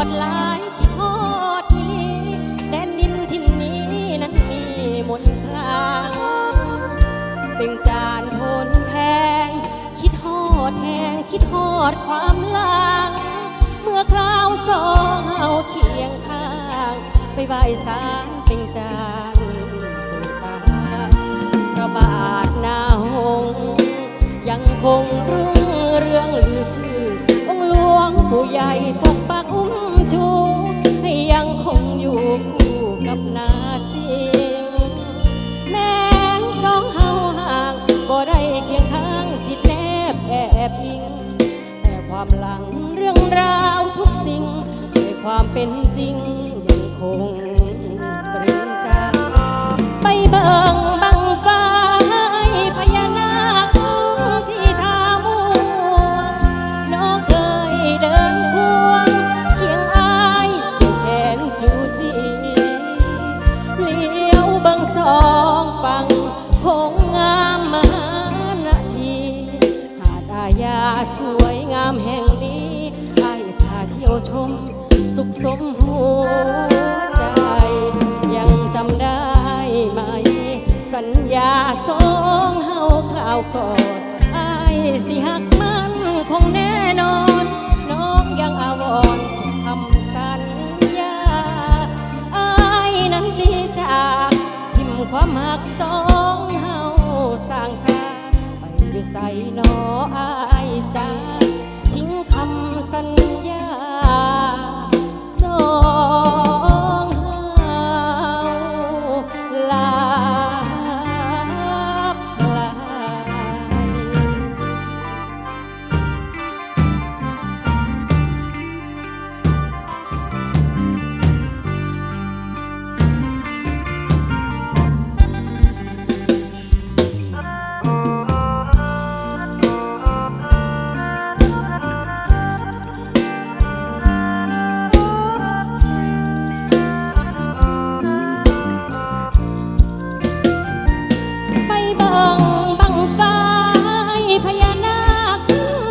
อดลายที่ทอดนี้แดนดินทินนี้นั้นมีมนครางเป็นจานทนแพงคิดทอดแทงคิดทอดความลางเมื่อคราวสองเอาเคียงข้างไปใบสางเป็นจา กับนาสิงแมงสองเฮาห่างบ่ได้เคียงข้างจิตแนบแอบอิง แต่ความหลังเรื่องราวทุกสิ่งด้วยความเป็นจริง สุขสมหัวใจ ยังจำได้ไหม สัญญาสองเฮาข่าวก่อนอายสิหักมันคงแน่นอน น้องยังอาวรณ์คำสัญญาอายนั้นดีจากทิมความหักสองเฮาสร้างสาไปอยู่ใส่นออายจ้าทิ้งคำสัญญา ไปเบิ่งบังไฟพญานาค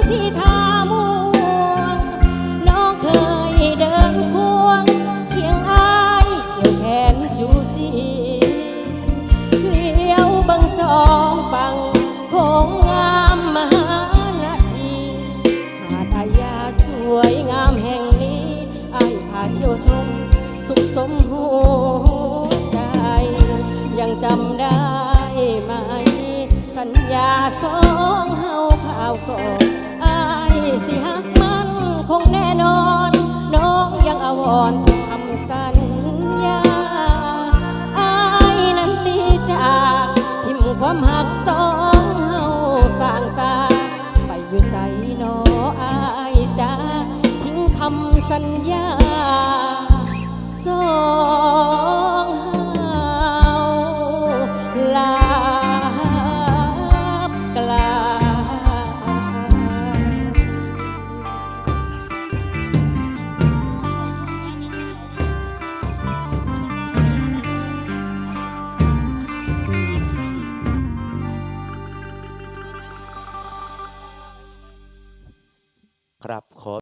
ที่ทาม่วงน้องเคยเดินควงเคียงอายเกี่ยวแขนจูจีเลี้ยวบิ่งสองฝั่งคงงามมหานาทีหาดอายาสวยงามแห่งนี้อายพาเที่ยวชมสุขสมหัวใจยังจำได้ ไหม สัญญาสองเฮาข่าวก่อนอายสิหักมันคงแน่นอน น้องยังอาวรทุกคำสัญญาอายนั้นตีจากทิมความหักสองเฮาสร้างสาไปอยู่ใส่นออายจ้าทิ้งคำสัญญาสอง ครับขอ